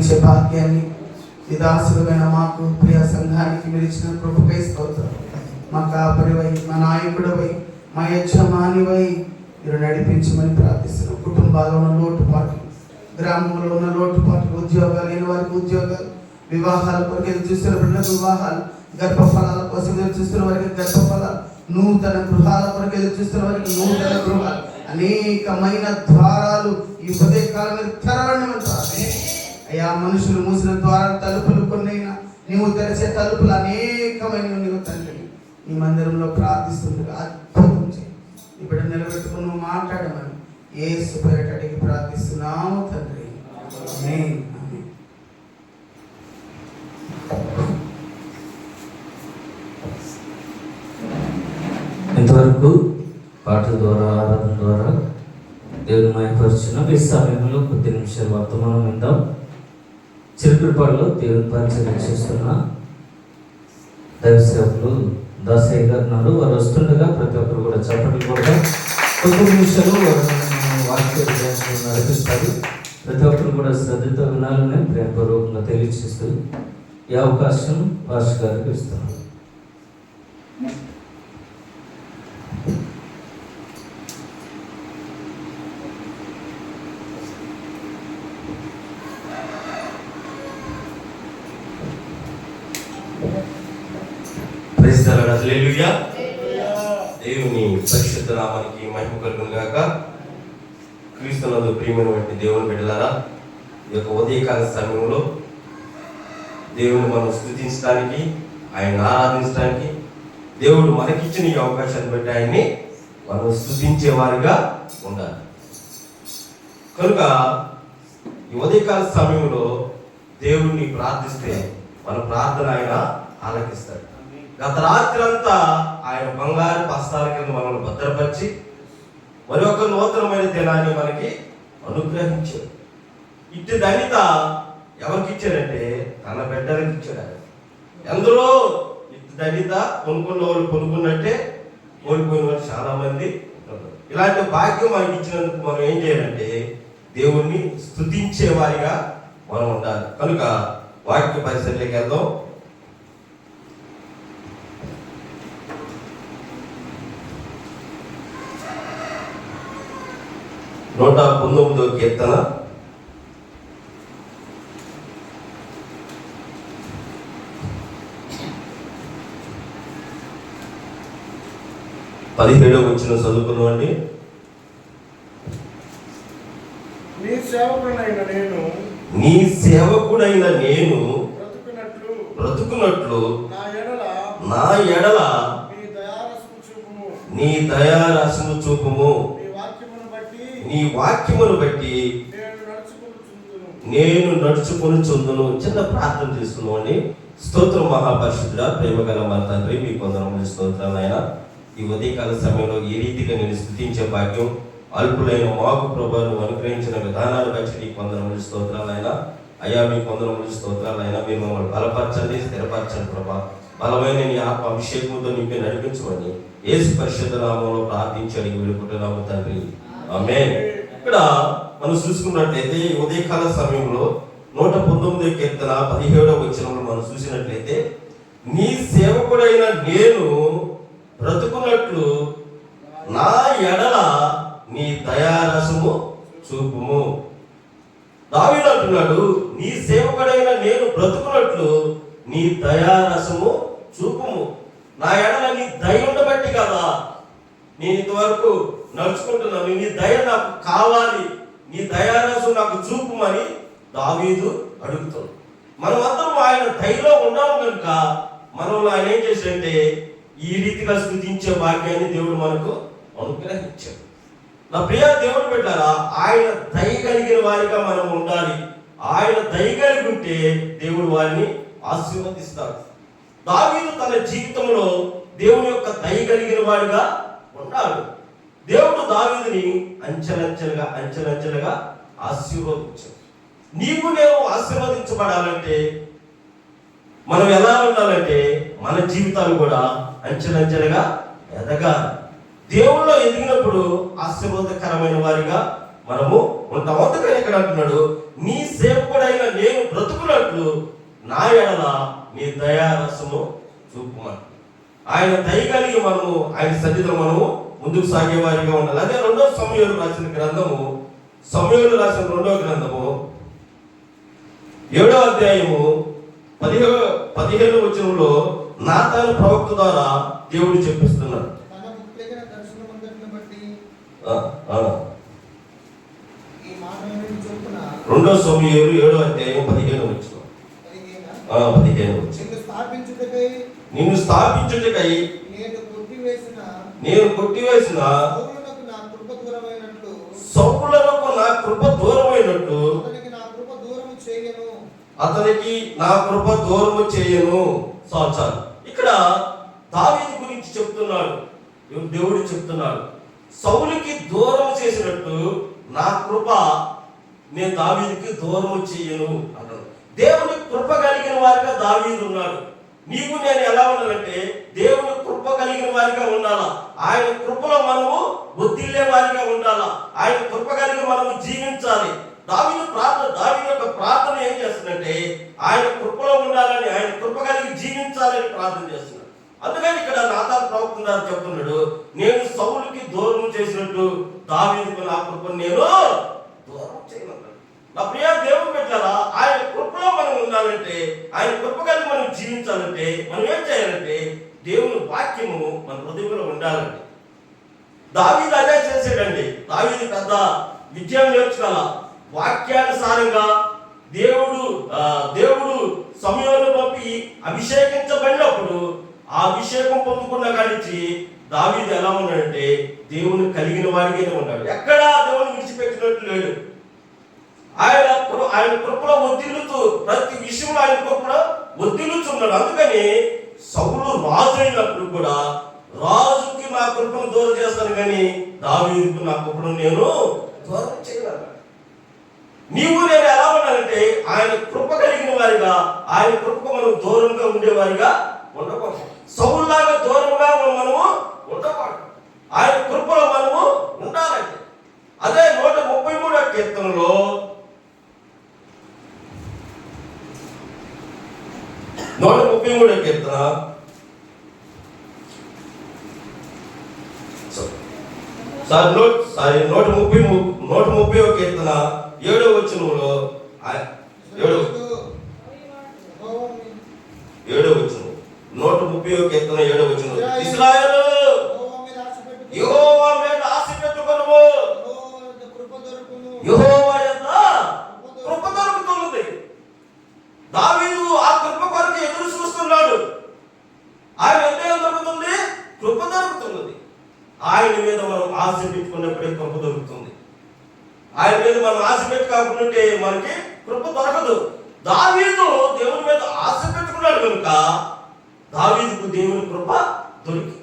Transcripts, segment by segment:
నడిపించే భాగ్యాన్ని విదాసులమైన మాకు ప్రియ సంఘానికి మీరు ఇచ్చిన కృపకై స్తోత్రం. మా కాపరివై మా నాయకుడివై మా యజమానివై మీరు నడిపించమని ప్రార్థిస్తున్నాం. కుటుంబాల్లో ఉన్న లోటుపాట్లు గ్రామంలో ఉన్న లోటుపాట్లు ఉద్యోగాలు లేని వారికి ఉద్యోగాలు వివాహాల కొరకు ఎదురు చూస్తున్న బిడ్డలకు వివాహాలు గర్భఫలాల కోసం ఎదురు చూస్తున్న వారికి గర్భఫలాలు నూతన గృహాల కొరకు ఎదురు చూస్తున్న వారికి నూతన గృహాలు అనేకమైన ద్వారాలు ఈ ఉదయ తెరవండి తెరవడం అయ్యా మనుషులు మూసిన ద్వారా తలుపులు కొన్నైనా నీవు తెరిచే తలుపులు అనేకమైన నీవు తండ్రి. నీ మందిరంలో ప్రార్థిస్తుండగా అద్భుతం చేయి. ఇప్పుడు నిలబెట్టుకుని నువ్వు మాట్లాడమని ఏ పేరట ప్రార్థిస్తున్నావు తండ్రి. ఇంతవరకు పాటల ద్వారా ఆరాధన ద్వారా దేవుని మయపరిచిన ఈ సమయంలో కొద్ది నిమిషాలు వర్తమానం విందాం. చిరుకులపాడులో దేవుని పరిచయం చేస్తున్న. దైవసేవకులు దాసయ్య గారు నాడు వారు వస్తుండగా ప్రతి ఒక్కరు కూడా చప్పట్లు కూడా కొద్ది నిమిషాలు వారు వాక్య నడిపిస్తారు. ప్రతి ఒక్కరు కూడా శ్రద్ధతో వినాలని ప్రేమపూర్వకంగా తెలియజేస్తూ ఈ అవకాశం వార్షిక గారికి ఇస్తున్నాను. ప్రైజ్ దేవుని పరిశుద్ధ నామానికి మహిమ కలుగును గాక. క్రీస్తునందు ప్రియమైనటువంటి దేవుని బిడ్డలారా ఈ యొక్క ఉదయకాల సమయంలో దేవుని మనం స్థుతించడానికి ఆయన ఆరాధించడానికి దేవుడు మనకిచ్చిన ఈ అవకాశాన్ని బట్టి ఆయన్ని మనం స్థుతించేవారిగా ఉండాలి. కనుక ఈ ఉదయకాల సమయంలో దేవుణ్ణి ప్రార్థిస్తే మన ప్రార్థన ఆయన ఆలకిస్తాడు. గత రాత్రి అంతా ఆయన బంగారు పస్తాల కింద మనల్ని భద్రపరిచి మరి ఒక నూతనమైన దినాన్ని మనకి అనుగ్రహించాడు. ఇట్టి ధనిత ఎవరికి ఇచ్చాడంటే తన బిడ్డలకు ఇచ్చాడు ఆయన. ఎందరో ఇట్టి ధనిత కొనుక్కున్న వాళ్ళు కొనుక్కున్నట్టే కోల్పోయిన వాళ్ళు చాలా మంది ఉన్నారు. ఇలాంటి భాగ్యం మనకి ఇచ్చినందుకు మనం ఏం చేయాలంటే దేవుణ్ణి స్తుతించే వారిగా మనం ఉండాలి. కనుక వాక్య పరిసరలోకి వెళ్దాం. నూట పంతొమ్మిదో కీర్తన. పదిహేడవ వచ్చిన చదువుకున్నామండి. నీ సేవకునైన నేను నీ సేవకుడైన నేను బ్రతుకున్నట్లు బ్రతుకున్నట్లు నా ఎడల నా ఎడల నీ దయారసము చూపుము. నీ దయారసము చూపుము. నీ వాక్యమును బట్టి నేను నడుచుకొని చుందును చిన్న ప్రార్థన చేసుకున్నామండి స్తోత్రం మహాపరిశుద్ధుడ ప్రేమ గల మన తండ్రి మీ కొందరములు స్తోత్రాలు ఆయన ఈ ఉదయకాల సమయంలో ఈ రీతిగా నేను స్థుతించే భాగ్యం అల్పులైన మాకు ప్రభావం అనుగ్రహించిన విధానాలు బట్టి నీ కొందరములు స్తోత్రాలు ఆయన అయ్యా మీ కొందరములు స్తోత్రాలు అయినా మీరు మమ్మల్ని బలపరచండి స్థిరపరచండి ప్రభా. బలమైన నీ ఆత్మ అభిషేకంతో నింపి నడిపించమని ఏసు పరిశుద్ధ నామంలో ప్రార్థించి అడిగి వేడుకుంటున్నాము తండ్రి. ఆమె ఇక్కడ మనం చూసుకున్నట్లయితే ఉదయకాల సమయంలో నూట పంతొమ్మిది కీర్తన పదిహేడవ వచనంలో మనం చూసినట్లయితే నీ సేవకుడైన నేను బ్రతుకున్నట్లు నా ఎడల నీ దయారసము చూపుము. దావిడు అంటున్నాడు నీ సేవకుడైన నేను బ్రతుకున్నట్లు నీ దయారసము చూపుము. నా ఎడల నీ దయ ఉండబట్టి కదా నేను ఇంతవరకు నడుచుకుంటున్నాను నీ దయ నాకు కావాలి. నీ దయారసం నాకు చూపుమని దావీదు అడుగుతుంది. మనమందరం ఆయన దయలో ఉన్నాం కనుక మనం ఆయన ఏం చేశాడంటే ఈ రీతిగా స్థుతించే భాగ్యాన్ని దేవుడు మనకు అనుగ్రహించాడు. నా ప్రియ దేవుడు పెట్టారా ఆయన దయ కలిగిన వారిగా మనం ఉండాలి. ఆయన దయ కలిగి ఉంటే దేవుడు వారిని ఆశీర్వదిస్తాడు. దావీదు తన జీవితంలో దేవుని యొక్క దయ కలిగిన వాడిగా ఉన్నాడు దేవుడు దావీదుని అంచెలంచెలుగా అంచెలంచెలుగా ఆశీర్వదించాడు. నీవు నేను ఆశీర్వదించబడాలంటే మనం ఎలా ఉండాలంటే మన జీవితాలు కూడా అంచెలంచెలుగా ఎదగాలి. దేవుల్లో ఎదిగినప్పుడు ఆశీర్వాదకరమైన వారిగా మనము ఉంటాం. అందుకని ఇక్కడ అంటున్నాడు నీ సేవకుడైన నేను బ్రతుకున్నట్లు నా ఎడల నీ దయారసము చూపుమని. ఆయన దయ కలిగి మనము ఆయన సన్నిధిలో మనము ముందుకు సాగే వారిగా ఉండాలి. అదే రెండో సమయంలో రాసిన గ్రంథము. సమయంలో రాసిన రెండో గ్రంథము. ఏడో అధ్యాయము పదిహేను పదిహేను వచనంలో నాతాను ప్రవక్త ద్వారా దేవుడు చెప్పిస్తున్నాడు రెండో సమయంలో ఏడో అధ్యాయం పదిహేను వచ్చిన పదిహేను? వచ్చిన నిన్ను స్థాపించుటకై నేను కొట్టివేసిన సౌకులకు నా కృప దూరమైనట్టు అతనికి నా కృప దూరము చేయను. సాచాలు ఇక్కడ దావీదు గురించి చెప్తున్నాడు. దేవుడు చెప్తున్నాడు. సౌలుకి దూరం చేసినట్టు నా కృప నేను దావీదుకి దూరం చేయను అన్నాడు. దేవుని కృప కలిగిన వారిగా దావీదు ఉన్నాడు. నీకు నేను ఎలా ఉండాలంటే దేవుని కృప కలిగిన వారిగా ఉండాలా? ఆయన కృపలో మనము ఒత్తిల్లే వారిగా ఉండాలా? ఆయన కృప కలిగి మనము జీవించాలి. దావిని ప్రార్థన దావిని యొక్క ప్రార్థన ఏం చేస్తుందంటే ఆయన కృపలో ఉండాలని ఆయన కృప కలిగి జీవించాలని ప్రార్థన చేస్తున్నాడు. అందుకని ఇక్కడ నాథాలు ప్రవక్త గారు చెప్తున్నాడు నేను సౌలుకి దూరం చేసినట్టు దావీదుకు నా కృపను నేను దూరం చేయను. నా ప్రియ దేవుడు పెట్టారా ఆయన కృపలో మనం ఉండాలంటే ఆయన కృప కలిగి మనం జీవించాలంటే మనం ఏం చేయాలంటే దేవుని వాక్యము మన హృదయంలో ఉండాలండి. దావీది అదే చేసేటండి దావీది పెద్ద విద్య నేర్చుకోవాల వాక్యానుసారంగా దేవుడు దేవుడు సమయంలో పంపి అభిషేకించబడినప్పుడు ఆ అభిషేకం పొందుకున్న కానించి దావీది ఎలా ఉన్నాడంటే దేవుని కలిగిన వాడిగానే ఉన్నాడు. ఎక్కడా దేవుని విడిచిపెట్టినట్టు లేడు. ఆయన ఆయన కృపలో వదిలుతూ ప్రతి విషయంలో ఆయన కృపలో వదిలుచున్నాడు అందుకని సౌలు రాజు అయినప్పుడు కూడా రాజుకి నా కృపను దూరం చేస్తాను కానీ దావీదుకు నా కృపను నేను దూరం చేయగలను. నీవు నేను ఎలా ఉండాలంటే ఆయన కృప కలిగిన వారిగా ఆయన కృపకు మనం దూరంగా ఉండేవారిగా ఉండకూడదు. సౌల్లాగా దూరంగా మనము ఉండకూడదు. ఆయన కృపలో మనము ఉండాలండి అదే నూట ముప్పై మూడో కీర్తనలో నూట ముప్పై మూడో కీర్తన సార్ నోట్ సారీ నూట ముప్పై నూట ముప్పై కీర్తన ఏడో వచనంలో ఏడో వచనం నూట ముప్పై కీర్తన ఏడో వచనం ఇస్రాయేలు యెహోవా మీద ఆశ పెట్టుకొనుము కృప దొరుకును యెహోవా యొక్క కృప దొరుకుతున్నది దావీదు ఆ కృప కొరకు ఎదురు చూస్తున్నాడు ఆయన ఎంత దొరుకుతుంది కృప దొరుకుతున్నది ఆయన మీద మనం ఆశ పెట్టుకున్నప్పుడే కృప దొరుకుతుంది ఆయన మీద మనం ఆశ పెట్టుకోకుంటే మనకి కృప దొరకదు దావీదు దేవుని మీద ఆశ పెట్టుకున్నాడు కనుక దావీదుకు దేవుని కృప దొరికి.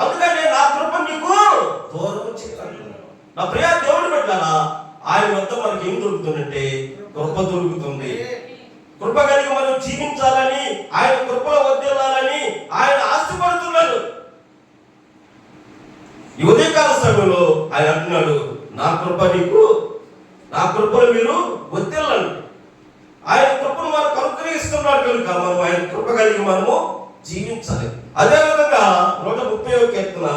అందుకని నా కృప నీకు దూరం చేయాలంటున్నాడు నా ప్రియ దేవుడు పెట్టాలా ఆయన వద్ద మనకి ఏం దొరుకుతుందంటే కృప దొరుకుతుంది. కృప కలిగి మనం జీవించాలని ఆయన కృపలో వద్దెళ్ళాలని ఆయన ఆశపడుతున్నాడు. ఈ ఉదయకాల సమయంలో ఆయన అంటున్నాడు నా కృప నీకు నా కృపను మీరు వద్దెళ్ళండి ఆయన కృపను మనకు అనుగ్రహిస్తున్నాడు కనుక మనం ఆయన కృప కలిగి మనము జీవించాలి అదే విధంగా నూట ముప్పై కీర్తన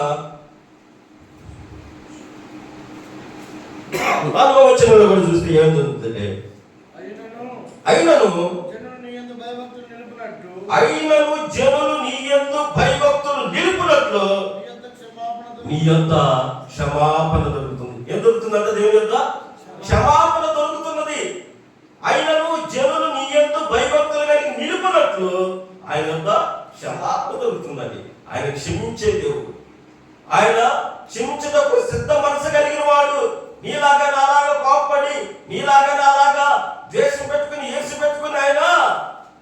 నాలుగో వచనంలో కూడా చూస్తే ఏం జరుగుతుంది అయినను అయినను జనులు నీ యందు భయభక్తులు నిలుపునట్లు నీ యొద్ద క్షమాపణ. యొక్క దొరుకుతుంది. ఏం దొరుకుతుందంటే దేవుని యొక్క క్షమాపణ దొరుకుతున్నది. అయినను జనులు నీ యొక్క భయభక్తులు కలిగి నిలుపునట్లు ఆయన యొక్క క్షమాపణ దొరుకుతుందండి ఆయన క్షమించే దేవుడు. ఆయన క్షమించటకు సిద్ధ మనసు కలిగిన వాడు. నీలాగా నాలాగా పాపపడి నీలాగా నాలాగా ద్వేషం పెట్టుకుని ఏసు పెట్టుకుని ఆయన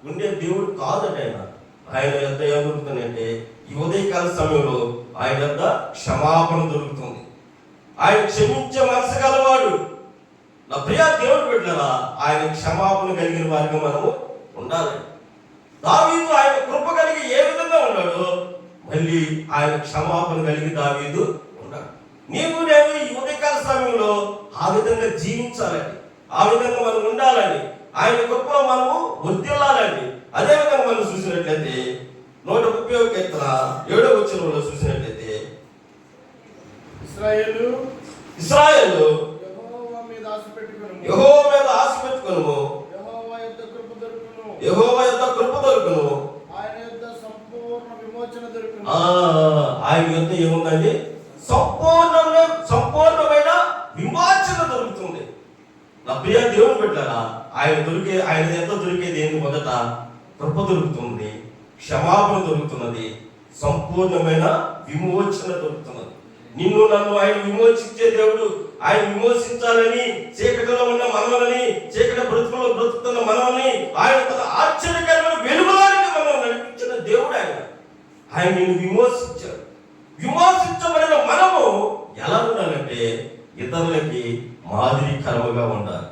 ఉండే దేవుడు కాదండి ఆయన. ఆయన ఎంత ఏం ఈ ఉదయకాల సమయంలో ఆయన యొక్క క్షమాపణ దొరుకుతుంది. ఆయన క్షమించే మనసు గలవాడు. నా ప్రియా దేవుడు బిడ్డరా ఆయన క్షమాపణ కలిగిన వారిగా మనము ఉండాలి దావీదు ఆయన కృప కలిగి ఏ విధంగా ఉన్నాడో మళ్ళీ ఆయన క్షమాపణ కలిగి దావీదు ఉన్నాడు. నీవు నేను ఈ ఉదయకాల సమయంలో ఆ విధంగా జీవించాలని ఆ విధంగా మనం ఉండాలని ఆయన కృపలో మనము వర్దిల్లాలండి అదే విధంగా మనం చూసినట్లయితే నూట ముప్పై ఒక ఏడో వచ్చిన చూసినట్లయితే ఇస్రాయేలు ఇస్రాయేల్ యెహోవా మీద ఆశ పెట్టుకును యహో మీద ఆశ పెట్టుకును యెహోవా యొక్క కృప దొరుకును యహో యొక్క కృప దొరుకును. ఆయన యొక్క సంపూర్ణ విమోచన దొరుకును. ఆ, ఆయన యొక్క ఏముందండి? సంపూర్ణమైన సంపూర్ణమైన విమోచన దొరుకుతుంది. నా ప్రియ దేవుని పెట్టారా ఆయన దొరికే ఆయన ఎంత దొరికేది ఏంటి మొదట? కృప దొరుకుతుంది క్షమాపణ దొరుకుతున్నది సంపూర్ణమైన విమోచన దొరుకుతున్నది. నిన్ను నన్ను ఆయన విమోచించే దేవుడు ఆయన విమోచించాలని చీకటిలో ఉన్న మనవలని చీకటి బ్రతుకులో బ్రతుకుతున్న మనవల్ని ఆయన ఆశ్చర్యకరమైన వెలుగులోనికి మనం నడిపించిన దేవుడు ఆయన. ఆయన నేను విమోచించాడు. విమోచించబడిన మనము ఎలా ఉండాలంటే ఇతరులకి మాదిరికరముగా ఉండాలి.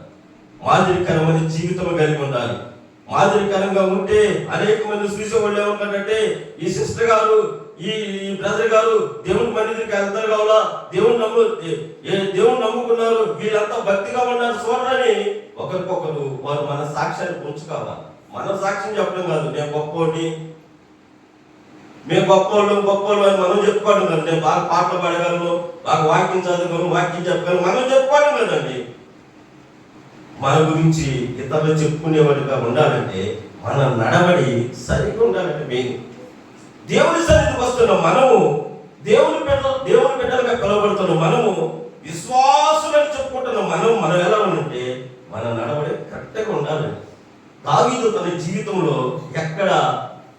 మాదిరికరమైన జీవితం కలిగి ఉండాలి. మాదిరికరంగా ఉంటే అనేక మంది చూసేవాళ్ళు ఏమంటారంటే ఈ సిస్టర్ గారు ఈ బ్రదర్ గారు దేవుని మందిరికి వెళ్తారు కావాలా? దేవుని నమ్ము దేవుని నమ్ముకున్నారు. వీళ్ళంతా భక్తిగా ఉన్నారు చూడరని ఒకరికొకరు వారు మన సాక్ష్యాన్ని ఉంచుకోవాలి మన సాక్ష్యం చెప్పడం కాదు. నేను గొప్పోడిని. మేము గొప్పోళ్ళు గొప్పవాళ్ళు అని మనం చెప్పుకోవడం కదా. నేను బాగా పాటలు పాడగలను బాగా వాక్యం చదవగలను వాక్యం చెప్పగలను మనం చెప్పుకోవడం కదండి. మన గురించి ఇతరులు చెప్పుకునేవాడిగా ఉండాలంటే మన నడవడి సరిగ్గా ఉండాలంటే మెయిన్ దేవుని సన్నిధికి వస్తున్న మనము దేవుని బిడ్డ దేవుని బిడ్డలుగా పిలువబడుతున్న మనము విశ్వాసులని చెప్పుకుంటున్న మనం మనం ఎలా ఉందంటే మన నడవడి కరెక్ట్గా ఉండాలండి. దావీదు తన జీవితంలో ఎక్కడ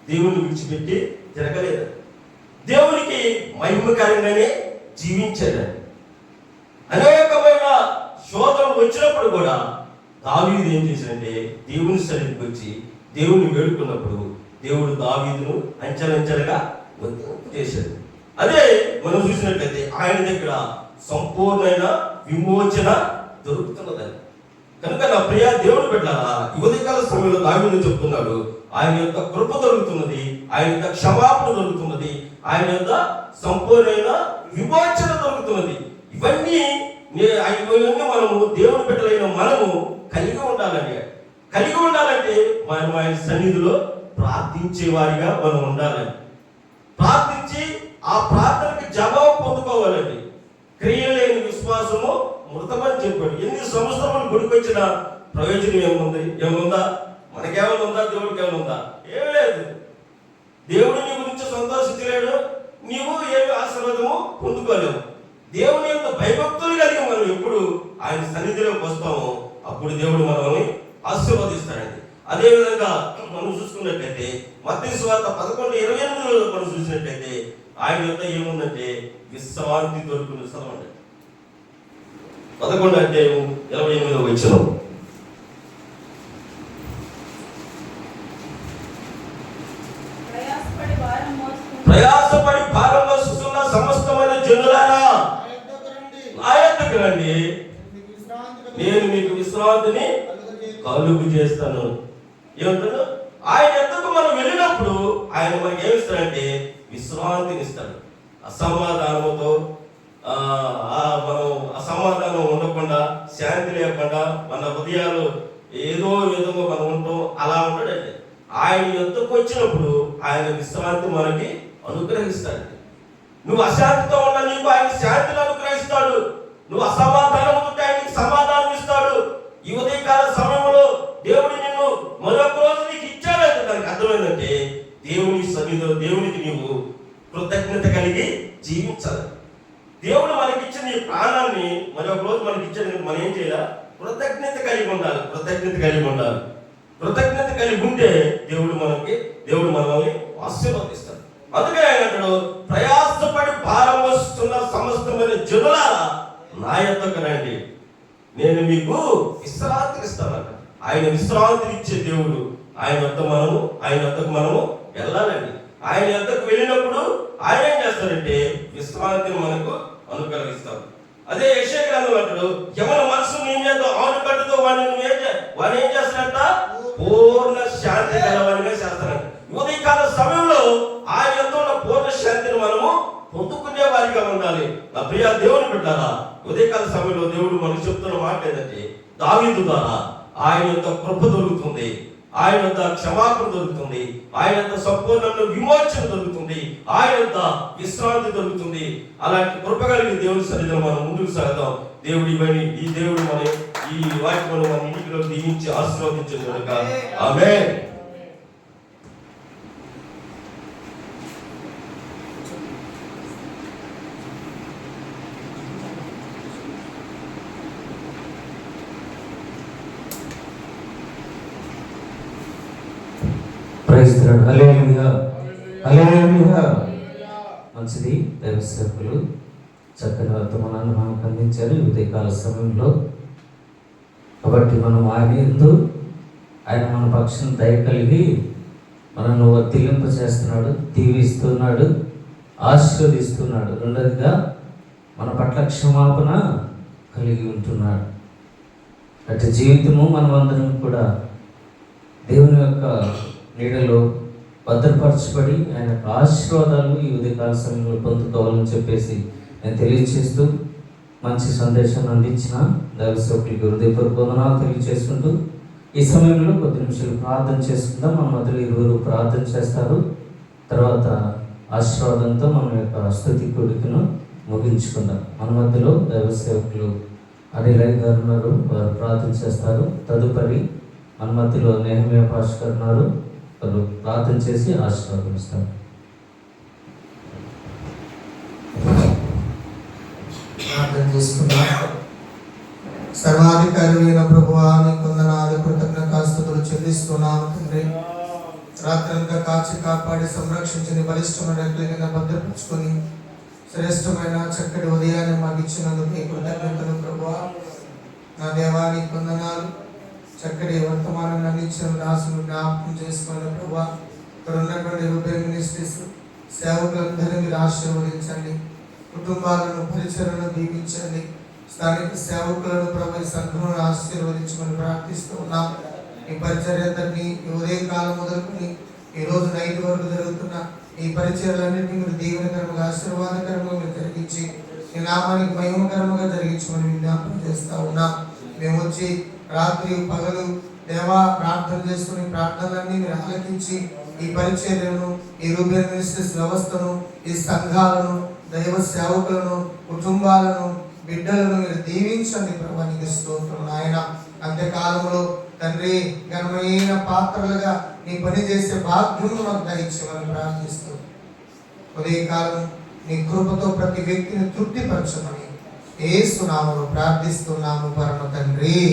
దేవుని విడిచిపెట్టి తిరగలేదు. దేవునికి మహిమకరంగానే జీవించాడండి అనేకమైన శోధనలు వచ్చినప్పుడు కూడా దావీదు ఏం చేశాడంటే దేవుని సన్నిధికి వచ్చి దేవుని వేడుకున్నప్పుడు దేవుడు దావీదును అంచెలంచెలుగా వర్ధింపు చేశాడు. అదే మనం చూసినట్లయితే ఆయన దగ్గర సంపూర్ణమైన విమోచన దొరుకుతున్నదని కనుక నా ప్రియ దేవుడు పెట్టాలా ఈ సమయంలో దావీదు చెప్తున్నాడు ఆయన యొక్క కృప దొరుకుతున్నది ఆయన యొక్క క్షమాపణ దొరుకుతున్నది ఆయన యొక్క సంపూర్ణమైన విమోచన దొరుకుతున్నది. ఇవన్నీ ఆయన ఇవన్నీ మనము దేవుని బిడ్డలైన మనము కలిగి ఉండాలండి. కలిగి ఉండాలంటే మనం ఆయన సన్నిధిలో ప్రార్థించే వారిగా మనం ఉండాలని ప్రార్థించి ఆ ప్రార్థనకి జవాబు పొందుకోవాలండి. క్రియలేని విశ్వాసము మృతమని చెప్పాడు. ఎన్ని సంవత్సరములు గుడికొచ్చిన ప్రయోజనం ఏముంది? ఏముందా? మనకేమైనా ఉందా? దేవుడికి ఏమైనా ఉందా? ఏం లేదు. దేవుడు నీ గురించి సంతోషించలేడు. నీవు ఏమి ఆశీర్వాదము పొందుకోలేవు. దేవుని యొక్క భయభక్తులు కలిగి మనం ఎప్పుడు ఆయన సన్నిధిలోకి వస్తామో. అప్పుడు దేవుడు మనల్ని ఆశీర్వదిస్తాడండి. అదే విధంగా మనం చూసుకున్నట్లయితే మత్తయి సువార్త పదకొండు ఇరవై ఎనిమిదిలో మనం చూసినట్లయితే ఆయన యొక్క ఏముందంటే విశ్రాంతి దొరుకుని స్థలం అండి. పదకొండు అంటే ఇరవై ఎనిమిదో వచ్చిన ప్రయాసపడి భారం వస్తున్న సమస్తమైన జనులారా నా రండి. నా యొద్దకు రండి మీకు విశ్రాంతి కలుగు- నేను మీకు విశ్రాంతిని కలుగు చేస్తాను. ఏమంటాడు ఆయన ఎంతకు మనం వెళ్ళినప్పుడు ఆయన మనకి ఏమిస్తాడంటే విశ్రాంతిని ఇస్తాడు అసమాధానంతో మనం అసమాధానం ఉండకుండా శాంతి లేకుండా మన హృదయాలు ఏదో విధంగా మనం ఉంటాం అలా ఉంటాడండి. ఆయన ఎంతకు వచ్చినప్పుడు ఆయన విశ్రాంతి మనకి అనుగ్రహిస్తాడు. నువ్వు అశాంతితో ఉన్న నీకు ఆయన శాంతిని అనుగ్రహిస్తాడు. నువ్వు అసమాధానం ఉంటే ఆయనకి సమాధానం ఇస్తాడు ఈ ఉదయకాల సమయంలో దేవుడు నిన్ను మరొక రోజు నీకు ఇచ్చాడు దానికి అర్థమైందంటే దేవుని సన్నిధిలో దేవునికి నీవు కృతజ్ఞత కలిగి జీవించాలి. దేవుడు మనకి ఇచ్చిన ఈ ప్రాణాన్ని మరొక రోజు మనకి ఇచ్చిన మనం ఏం చేయాలి? కృతజ్ఞత కలిగి ఉండాలి కృతజ్ఞత కలిగి ఉండాలి. కృతజ్ఞత కలిగి ఉంటే దేవుడు మనకి దేవుడు మనల్ని ఆశీర్వదిస్తాడు. అందుకే ఆయన అంటాడు ప్రయాసపడి భారం వస్తున్న సమస్తమైన జనులారా నా యొద్దకు రండి. నేను మీకు విశ్రాంతిని ఇస్తానంట ఆయన విశ్రాంతిని ఇచ్చే దేవుడు. ఆయన వద్ద మనము ఆయన వద్దకు మనము వెళ్ళాలండి. ఆయన వద్దకు వెళ్ళినప్పుడు ఆయన ఏం చేస్తాడంటే విశ్రాంతిని మనకు అనుగ్రహిస్తాడు. అదే యెషయా గ్రంథం అంటాడు ఎవరి మనసు నీ మీద ఆనుకట్టుతో వాడిని నువ్వు ఏం వాడిని ఏం చేస్తాడంట పూర్ణ శాంతి గలవాడిగా చేస్తాడంట. ఉదయకాల సమయంలో పొందుకునే వారిగా ఉండాలి. నా ప్రియ దేవుని బిడ్డారా ఉదయకాల సమయంలో దేవుడు మనకు చెప్తున్న మాట ఏంటంటే దావీదు ద్వారా ఆయన యొక్క కృప ఆయన వద్ద క్షమాపణ దొరుకుతుంది. ఆయన వద్ద సంపూర్ణంగా విమోచన దొరుకుతుంది. ఆయన వద్ద విశ్రాంతి దొరుకుతుంది. అలాంటి కృప కలిగిన దేవుని సన్నిధిలో మనం ముందుకు సాగుతాం దేవుడు ఇవన్నీ ఈ దేవుడు మన ఈ వాక్యమును మన ఇంటిలో దీవించి ఆశీర్వదించిన కనుక ఆమె ప్రైజ్ మంచిది. దైవ చక్కని వర్తమానాన్ని మనకు అందించారు ఉదయకాల సమయంలో. కాబట్టి మనం ఆయన ఎందు ఆయన మన పక్షం దయ కలిగి మనల్ని వర్తిలింప చేస్తున్నాడు దీవిస్తున్నాడు ఆశీర్వదిస్తున్నాడు. రెండవదిగా మన పట్ల క్షమాపణ కలిగి ఉంటున్నాడు. అటు జీవితము మనమందరం కూడా దేవుని యొక్క నీడలో భద్రపరచబడి ఆయన ఆశీర్వాదాలు ఈ ఉదయకాల సమయంలో పొందుకోవాలని చెప్పేసి నేను తెలియజేస్తూ మంచి సందేశాన్ని అందించిన దైవసేవకులకి హృదయపూర్వక వందనాలు తెలియజేసుకుంటూ ఈ సమయంలో కొద్ది నిమిషాలు ప్రార్థన చేసుకుందాం. మన మధ్యలో ఇరువురు ప్రార్థన చేస్తారు. తర్వాత ఆశీర్వాదంతో మన యొక్క స్థుతి కొడుకును ముగించుకుందాం. మన మధ్యలో దైవ సేవకులు అనిలయ్య గారు ఉన్నారు. వారు ప్రార్థన చేస్తారు. తదుపరి మన మధ్యలో నేహమే పాష్ గారు ఉన్నారు. వారు ప్రార్థన చేసి ఆశీర్వాదం ప్రార్థన చేసుకుందాం. సర్వాధికారులైన అయిన ప్రభువా కొందనాలు కృతజ్ఞతాస్తుతులు చెల్లిస్తున్నాను తండ్రి. రాత్రంతా కాచి కాపాడి సంరక్షించని బలిష్టమైన రెక్కల భద్రపరుచుకొని శ్రేష్టమైన చక్కటి ఉదయాన్ని మాకు ఇచ్చినందుకు కృతజ్ఞతలు ప్రభువా. నా దేవానికి కొందనాలు చక్కటి వర్తమానాన్ని అందించిన దాసులు జ్ఞాపకం చేసుకున్న ప్రభా. ఇక్కడ ఉన్నటువంటి రూపాయి మినిస్ట్రీస్ సేవకులందరినీ మీరు ఆశీర్వదించండి. కుటుంబాలను పరిచయను దీవించండి. స్థానిక సేవకులను ప్రభు ఈ సంఘమును ఆశీర్వదించమని ప్రార్థిస్తూ ఉన్నాం. ఈ పరిచర్యందరినీ ఈ ఉదయం కాలం మొదలుకొని ఈ రోజు నైట్ వరకు జరుగుతున్న ఈ పరిచయాలన్నింటినీ మీరు దీవెనకరముగా ఆశీర్వాదకరంగా మీరు జరిగించి ఈ నామానికి మహిమకరముగా జరిగించమని విజ్ఞాపన చేస్తా ఉన్నాం. మేము వచ్చి రాత్రి పగలు దేవా ప్రార్థన చేసుకుని ప్రార్థనలన్నీ మీరు ఆలకించి ఈ పరిచర్యను ఈ రూబెన్ మినిస్ట్రీస్ వ్యవస్థను ఈ సంఘాలను దైవ సేవకులను కుటుంబాలను బిడ్డలను మీరు దీవించండి ప్రభానికి స్తోత్రం నాయన. అంత్యకాలంలో తండ్రి ఘనమైన పాత్రలుగా నీ పని చేసే భాగ్యం మాకు దయచేయమని ప్రార్థిస్తూ ఉదయకాలం నీ కృపతో ప్రతి వ్యక్తిని తృప్తిపరచమని ఏసునామను ప్రార్థిస్తున్నాము పర తండ్రి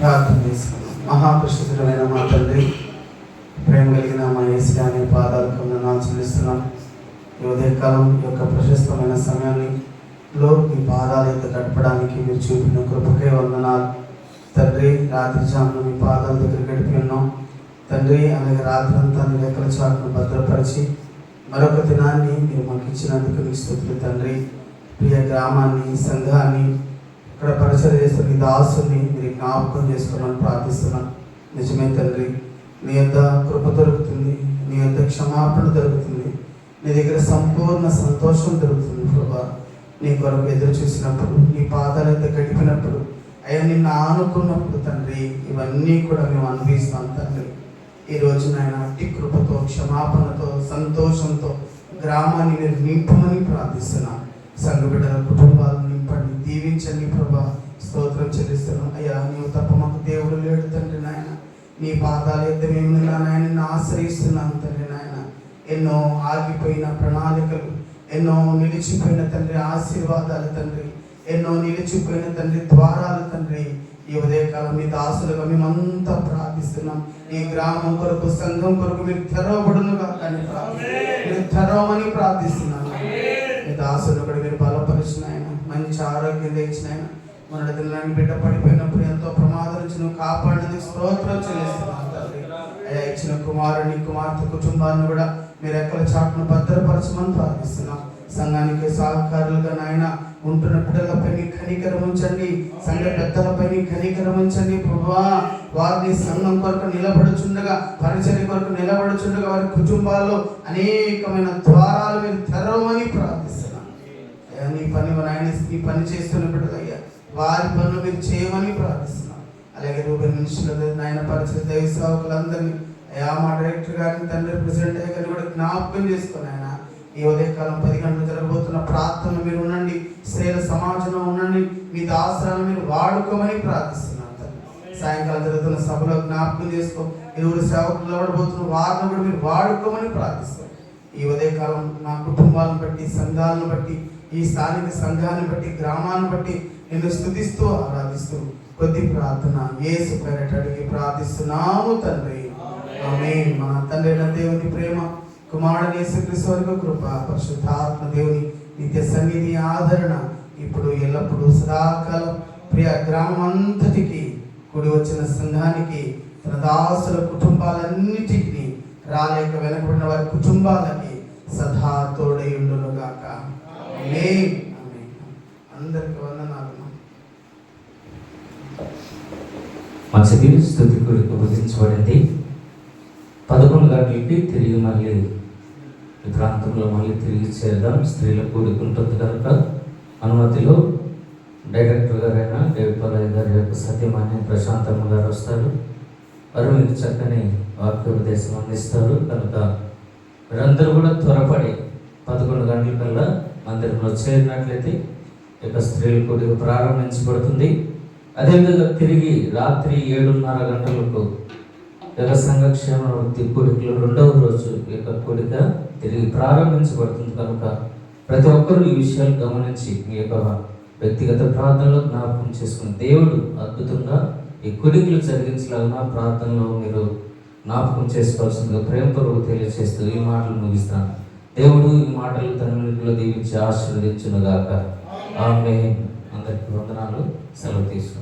ప్రార్థన చేసుకుందాం. మా తండ్రి ప్రేమ కలిగిన మా ఏసియా అనే పాదాలకు నాలు చెల్లిస్తున్నాం ఈ ఉదయకాలం ఈ యొక్క ప్రశస్తమైన సమయాన్ని లో మీ పాదాల యొక్క గడపడానికి మీరు చూపిన కృపకే వందనాలు. తండ్రి రాత్రి జామున మీ పాదాల దగ్గర గడిపి ఉన్నాం. తండ్రి అలాగే రాత్రి అంతా నీ రెక్కల చాటును భద్రపరిచి మరొక దినాన్ని మీరు మాకు ఇచ్చినందుకు మీకు స్థుతులు తండ్రి. ప్రియ గ్రామాన్ని సంఘాన్ని ఇక్కడ పరిచయం చేస్తున్న ఈ దాసుని మీరు జ్ఞాపకం చేసుకోమని ప్రార్థిస్తున్నాను నిజమే తండ్రి నీ యొక్క కృప దొరుకుతుంది నీ యొక్క క్షమాపణ దొరుకుతుంది నీ దగ్గర సంపూర్ణ సంతోషం దొరుకుతుంది ప్రభా. నీ కొరకు ఎదురు చూసినప్పుడు నీ పాదాలు అయితే గడిపినప్పుడు అయ్యా నిన్ను ఆనుకున్నప్పుడు తండ్రి ఇవన్నీ కూడా మేము అనుభవిస్తాం తండ్రి. ఈ నాయన అట్టి కృపతో క్షమాపణతో సంతోషంతో గ్రామాన్ని మీరు నింపమని ప్రార్థిస్తున్నాను సంఘ బిడ్డల కుటుంబాలను నింపండి దీవించండి ప్రభా. స్తోత్రం చెల్లిస్తున్నాం. అయ్యా నీవు తప్ప మాకు దేవుడు లేడు తండ్రి నాయన. నీ పాదాలు యొక్క మేము నాయన ఆశ్రయిస్తున్నాను తండ్రి నాయన. ఎన్నో ఆగిపోయిన ప్రణాళికలు ఎన్నో నిలిచిపోయిన తండ్రి ఆశీర్వాదాలు తండ్రి. ఎన్నో నిలిచిపోయిన తండ్రి ద్వారాలు తండ్రి. ఈ ఉదయకాలం మీ దాసులుగా మేమంతా ప్రార్థిస్తున్నాం. ఈ గ్రామం కొరకు సంఘం కొరకు మీరు కానీ ప్రార్థి- మీరు తెరవమని ప్రార్థిస్తున్నాను మీ దాసులు కూడా మీరు బలపరిచిన ఆయన మంచి ఆరోగ్యం తెచ్చిన ఆయన. మన దినాన్ని బిడ్డ పడిపోయినప్పుడు ఎంతో ప్రమాదం నుంచి నువ్వు కాపాడినందుకు స్తోత్రం చెల్లిస్తున్నాను అయ్యా ఇచ్చిన కుమారుని కుమార్తె కుటుంబాన్ని కూడా మీరు ఎక్కల చాటును భద్రపరచమని ప్రార్థిస్తున్నాం. సంఘానికి సహకారులుగా నాయన ఉంటున్న బిడ్డలపై నీ కనికరం ఉంచండి సంఘ పెద్దలపై నీ కనికరం ఉంచండి ప్రభువా వారిని సంఘం కొరకు నిలబడుచుండగా పరిచయం కొరకు నిలబడుచుండగా వారి కుటుంబాల్లో అనేకమైన ద్వారాలు మీరు తెరవమని ప్రార్థిస్తున్నాను నీ పని ఆయన నీ పని చేస్తున్న బిడ్డలయ్యా వారి పనులు మీరు చేయమని ప్రార్థిస్తున్నాం. అలాగే రూబెన్ మినిస్టర్ నాయన పరిచయ దైవ సేవకులందరినీ అయ్యా మా డైరెక్టర్ గారిని తండ్రి ప్రెసిడెంట్ అయ్య గారిని కూడా జ్ఞాపకం చేసుకుని ఆయన ఈ ఉదయకాలం పది గంటలు జరగబోతున్న ప్రార్థన మీరు ఉండండి. స్త్రీల సమాజంలో ఉండండి. మీ దాసరాలను మీరు వాడుకోమని ప్రార్థిస్తున్నాను తండ్రి. సాయంకాలం జరుగుతున్న సభలో జ్ఞాపకం చేసుకో. ఇరువురు సేవకులు నిలబడబోతున్న వారిని కూడా మీరు వాడుకోమని ప్రార్థిస్తాం ఈ ఉదయకాలం నా కుటుంబాలను బట్టి సంఘాలను బట్టి ఈ స్థానిక సంఘాన్ని బట్టి గ్రామాన్ని బట్టి నేను స్థుతిస్తూ ఆరాధిస్తూ కొద్ది ప్రార్థన ఏసు పేరట అడిగి ప్రార్థిస్తున్నాము తండ్రి. ఆమె మన తండ్రి అయిన దేవుని ప్రేమ కుమారుడు యేసుక్రీస్తు వారి కృప పరిశుద్ధాత్మ దేవుని నిత్య సన్నిధి ఆదరణ ఇప్పుడు ఎల్లప్పుడూ సదాకాలం. ప్రియ గ్రామం అంతటికి కూడి వచ్చిన సంఘానికి తన దాసుల కుటుంబాలన్నిటికీ రాలేక వెనకబడిన వారి కుటుంబాలకి సదా తోడయుండును గాక అందరికి వందనాలు. మంచి స్థుతి కొరకు ముగించబడింది పదకొండు గంటలకి తిరిగి మళ్ళీ ఈ ప్రాంతంలో మళ్ళీ తిరిగి చేద్దాం. స్త్రీల కూడిక ఉంటుంది కనుక అనుమతిలో డైరెక్టర్ గారైన దేవపాలయ్య గారి యొక్క సత్యమాన్య ప్రశాంతమ్మ గారు వస్తారు. వారు మీకు చక్కని వాక్యోపదేశం అందిస్తారు. కనుక మీరందరూ కూడా త్వరపడి పదకొండు గంటల కల్లా మందిరంలో చేరినట్లయితే యొక్క స్త్రీల కూడిక ప్రారంభించబడుతుంది. అదేవిధంగా తిరిగి రాత్రి ఏడున్నర గంటలకు యొక్క సంఘక్షేమ వృత్తి కూడికలో రెండవ రోజు యొక్క కూడిక తిరిగి ప్రారంభించబడుతుంది కనుక ప్రతి ఒక్కరూ ఈ విషయాలు గమనించి మీ యొక్క వ్యక్తిగత ప్రార్థనలో జ్ఞాపకం చేసుకుని దేవుడు అద్భుతంగా ఈ కూడికలు జరిగించలాగా ప్రార్థనలో మీరు జ్ఞాపకం చేసుకోవాల్సిందిగా ప్రేమపూర్వక తెలియజేస్తూ ఈ మాటలు ముగిస్తాను. దేవుడు ఈ మాటలు తనలో దీవించి ఆశీర్వదించునుగాక. ఆమె అందరికి వందనాలు. సెలవు తీసుకున్నాం